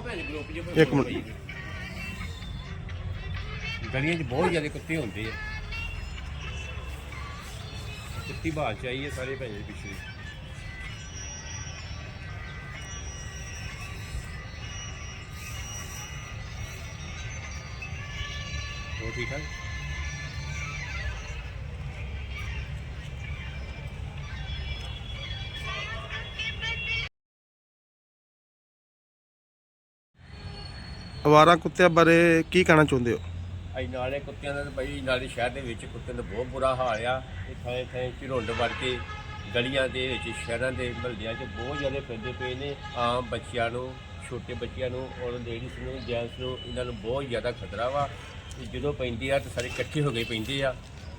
ਪਾਵਾਂ ਭੈਣ ਗਰੁੱਪ ਜੇ ਇੱਕ ਮਿੰਟ। ਗਲੀਆਂ 'ਚ ਬਹੁਤ ਜ਼ਿਆਦਾ ਕੁੱਤੇ ਹੁੰਦੇ ਆ। ਕੁੱਤੀ ਬਾਲ ਚਾਹੀਏ ਸਾਰੇ ਭੈਣ ਜੀ ਪਿੱਛੇ। ਹੋਰ ਠੀਕ ਠਾਕ? ਅਵਾਰਾ ਕੁੱਤਿਆਂ ਬਾਰੇ ਕੀ ਕਹਿਣਾ ਚਾਹੁੰਦੇ ਹੋ? ਅਸੀਂ ਨਾਲੇ ਕੁੱਤਿਆਂ ਦਾ ਤਾਂ ਭਾਈ ਨਾਲੇ ਸ਼ਹਿਰ ਦੇ ਵਿੱਚ ਕੁੱਤਿਆਂ ਦਾ ਬਹੁਤ ਬੁਰਾ ਹਾਲ ਆ। ਇਹ ਥਾਂ ਥਾਂ ਝੁੰਡ ਵੜ ਕੇ ਗਲੀਆਂ ਦੇ ਵਿੱਚ, ਸ਼ਹਿਰਾਂ ਦੇ ਮਹੱਲਿਆਂ 'ਚ ਬਹੁਤ ਜ਼ਿਆਦਾ ਫਿਰਦੇ ਪਏ ਨੇ। ਆਮ ਬੱਚਿਆਂ ਨੂੰ, ਛੋਟੇ ਬੱਚਿਆਂ ਨੂੰ, ਔਰ ਲੇਡੀਜ਼ ਨੂੰ ਜੈਂਟਸ ਨੂੰ ਇਹਨਾਂ ਨੂੰ ਬਹੁਤ ਜ਼ਿਆਦਾ ਖਤਰਾ ਵਾ। ਤੇ ਜਦੋਂ ਪੈਂਦੇ ਆ ਤਾਂ ਸਾਰੇ ਇਕੱਠੇ ਹੋ ਕੇ ਪੈਂਦੇ ਆ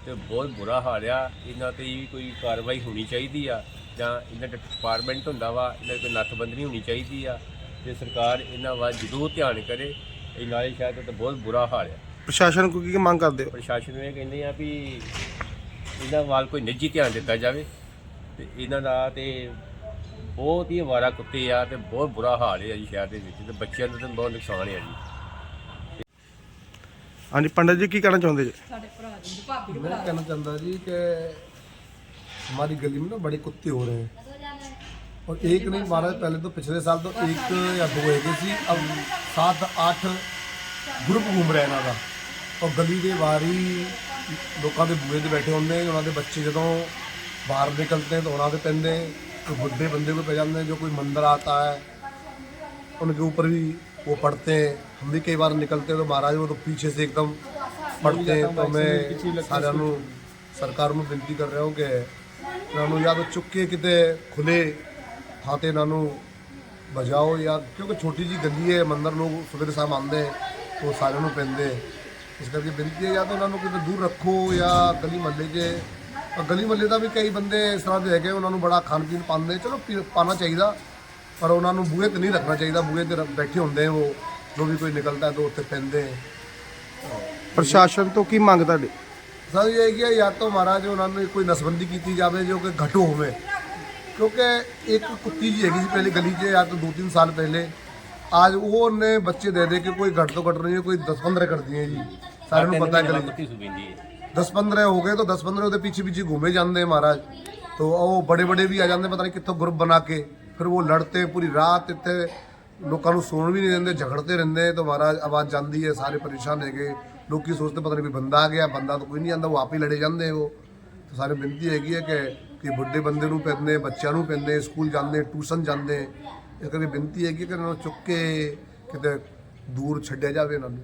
ਤੇ ਬਹੁਤ ਬੁਰਾ ਹਾਲ ਆ। ਇਹਨਾਂ ਤੇ ਵੀ ਕੋਈ ਕਾਰਵਾਈ ਹੋਣੀ ਚਾਹੀਦੀ ਆ ਜਾਂ ਇਹਨਾਂ ਦਾ ਡਿਪਾਰਟਮੈਂਟ ਹੁੰਦਾ ਵਾ, ਇਹਨਾਂ ਦੀ ਕੋਈ ਨੱਥਬੰਦੀ ਹੋਣੀ ਚਾਹੀਦੀ ਆ। ਤੇ ਸਰਕਾਰ ਇਹਨਾਂ ਵੱਲ ਜ਼ਰੂਰ ਧਿਆਨ ਕਰੇ ਇਹ ਨਾਲੇ ਸ਼ਹਿਰ ਦਾ ਤਾਂ ਬਹੁਤ ਬੁਰਾ ਹਾਲ ਆ ਪ੍ਰਸ਼ਾਸਨ ਕੋਲ ਕੀ ਮੰਗ ਕਰਦੇ ਹੋ ਪ੍ਰਸ਼ਾਸਨ ਨੂੰ ਇਹ ਕਹਿੰਦੇ ਆ ਵੀ ਇਹਨਾਂ ਵੱਲ ਕੋਈ ਨਿੱਜੀ ਧਿਆਨ ਦਿੱਤਾ ਜਾਵੇ ਤੇ ਇਹਨਾਂ ਦਾ ਤੇ ਬਹੁਤ ਹੀ ਅਵਾਰਾ ਕੁੱਤੇ ਆ ਤੇ ਬਹੁਤ ਬੁਰਾ ਹਾਲ ਹੈ ਜੀ ਸ਼ਹਿਰ ਦੇ ਵਿੱਚ ਤੇ ਬੱਚਿਆਂ ਦਾ ਤਾਂ ਬਹੁਤ ਨੁਕਸਾਨ ਹੈ ਜੀ ਹਾਂਜੀ ਪੰਡਤ ਜੀ ਕੀ ਕਹਿਣਾ ਚਾਹੁੰਦੇ ਜੀ ਸਾਡੇ ਭਰਾ ਦੀ ਭਾਬੀ ਨੂੰ मैं कहना चाहता जी कि हमारी गली में ना बड़े कुत्ते हो रहे हैं और एक नहीं महाराज पहले तो पिछले साल तो एक या दो है सी अब सात आठ ਗਰੁੱਪ ਘੁੰਮ ਰਿਹਾ ਇਹਨਾਂ ਦਾ। ਔਰ ਗਲੀ ਦੇ ਵਾਰੀ ਲੋਕਾਂ ਦੇ ਬੂਹੇ ਤੇ ਬੈਠੇ ਹੁੰਦੇ ਉਹਨਾਂ ਦੇ ਬੱਚੇ ਜਦੋਂ ਬਾਹਰ ਨਿਕਲਦੇ ਤਾਂ ਉਹਨਾਂ ਦੇ ਪੈਂਦੇ ਕੋਈ ਬੁੱਢੇ ਬੰਦੇ ਕੋ ਪੈ ਜਾਂਦੇ ਜੋ ਕੋਈ ਮੰਦਰ ਆਤਾ ਹੈ ਉਹਨਾਂ ਦੇ ਉੱਪਰ ਵੀ ਉਹ हैं ਹਮ ਵੀ ਕਈ ਵਾਰ ਨਿਕਲਦੇ हैं तो महाराज वो तो पीछे से एकदम पढ़ते हैं ਸਾਰਿਆਂ ਨੂੰ ਸਰਕਾਰ ਨੂੰ ਬੇਨਤੀ ਕਰ ਰਿਹਾ ਹਾਂ ਕਿ ਇਹਨਾਂ ਨੂੰ ਜਾਂ ਤਾਂ ਚੁੱਕੇ ਕਿਤੇ ਖੁੱਲੇ ਥਾਂ ਤੇ ਇਹਨਾਂ ਨੂੰ ਬਜਾਓ ਜਾਂ ਕਿਉਂਕਿ ਛੋਟੀ ਜੀ ਗਲੀ ਹੈ ਮੰਦਰ ਲੋਕ ਸਵੇਰੇ ਸ਼ਾਮ ਆਉਂਦੇ ਉਹ ਸਾਰਿਆਂ ਨੂੰ ਪੈਂਦੇ। ਇਸ ਕਰਕੇ ਬੇਨਤੀ ਹੈ ਜਾਂ ਤਾਂ ਉਹਨਾਂ ਨੂੰ ਕਿਤੇ ਦੂਰ ਰੱਖੋ ਜਾਂ ਗਲੀ ਮਹੱਲੇ 'ਚ। ਗਲੀ ਮਹੱਲੇ ਦਾ ਵੀ ਕਈ ਬੰਦੇ ਇਸ ਤਰ੍ਹਾਂ ਦੇ ਹੈਗੇ ਉਹਨਾਂ ਨੂੰ ਬੜਾ ਖਾਣ ਪੀਣ ਪਾਉਂਦੇ ਚਲੋ ਪੀ- ਪਾਉਣਾ ਚਾਹੀਦਾ। ਪਰ ਉਹਨਾਂ ਨੂੰ ਬੂਹੇ ਤੇ ਨਹੀਂ ਰੱਖਣਾ ਚਾਹੀਦਾ ਬੂਹੇ ਤੇ ਬੈਠੇ ਹੁੰਦੇ ਉਹ ਜੋ ਵੀ ਕੋਈ ਨਿਕਲਦਾ ਤਾਂ ਉੱਥੇ ਪੈਂਦੇ। ਪ੍ਰਸ਼ਾਸਨ ਤੋਂ ਕੀ ਮੰਗ ਤੁਹਾਡੀ? ਸਰ ਇਹ ਹੈ ਕਿ ਜਾਂ ਤਾਂ ਮਹਾਰਾਜ ਉਹਨਾਂ ਨੂੰ ਕੋਈ ਨਸਬੰਦੀ ਕੀਤੀ ਜਾਵੇ ਜੋ ਕਿ ਘੱਟ ਹੋਵੇ। ਕਿਉਂਕਿ ਇੱਕ ਕੁੱਤੀ ਜੀ ਹੈਗੀ ਸੀ ਪਹਿਲੇ ਗਲੀ 'ਚ ਜਾਂ ਤਾਂ 2-3 ਸਾਲ ਪਹਿਲੇ। ਅੱਜ ਉਹ ਨੇ ਬੱਚੇ ਦੇ ਦੇ ਕੇ ਕੋਈ ਘੱਟ ਤੋਂ ਘੱਟ ਨਹੀਂ ਕੋਈ 10-15 ਕਰਦੀ ਹੈ ਜੀ। ਸਾਰਿਆਂ ਨੂੰ ਪਤਾ ਹੈ ਗਲੀ ਸੁਬਿੰਦੀ ਹੈ। 10-15 ਹੋ ਗਏ ਤਾਂ 10-15 ਉਹਦੇ ਪਿੱਛੇ ਪਿੱਛੇ ਘੁੰਮੇ ਜਾਂਦੇ ਮਹਾਰਾਜ। तो ਉਹ ਬੜੇ ਬੜੇ ਵੀ ਆ ਜਾਂਦੇ ਪਤਾ ਨਹੀਂ ਕਿੱਥੋਂ ਗਰੁੱਪ ਬਣਾ ਕੇ। ਫਿਰ ਉਹ ਲੜਤੇ ਪੂਰੀ ਰਾਤ ਇੱਥੇ ਲੋਕਾਂ ਨੂੰ ਸੌਣ ਵੀ ਨਹੀਂ ਦਿੰਦੇ ਝਗੜਦੇ ਰਹਿੰਦੇ ਤਾਂ ਮਹਾਰਾਜ ਆਵਾਜ਼ ਜਾਂਦੀ ਹੈ ਸਾਰੇ ਪਰੇਸ਼ਾਨ ਹੈਗੇ। ਲੋਕੀ ਸੋਚਦੇ ਪਤਾ ਨਹੀਂ ਵੀ ਬੰਦਾ ਆ ਗਿਆ ਬੰਦਾ ਤਾਂ ਕੋਈ ਨਹੀਂ ਆਂਦਾ ਉਹ ਆਪ ਹੀ ਲੜੇ ਜਾਂਦੇ ਉਹ। ਸਾਰੇ ਬੇਨਤੀ ਹੈਗੀ ਹੈ ਕਿ ਕਿ ਬੁੱਢੇ ਬੰਦੇ ਨੂੰ ਪੈਂਦੇ, ਬੱਚਿਆਂ ਨੂੰ ਪੈਂਦੇ, ਸਕੂਲ ਜਾਂਦੇ, ਟਿਊਸ਼ਨ ਜਾਂਦੇ। ਇਹ ਕਰਕੇ ਬੇਨਤੀ ਹੈ ਕਿ ਇਹਨਾਂ ਨੂੰ ਚੁੱਕ ਕੇ ਕਿਤੇ ਦੂਰ ਛੱਡਿਆ ਜਾਵੇ ਇਹਨਾਂ ਨੂੰ।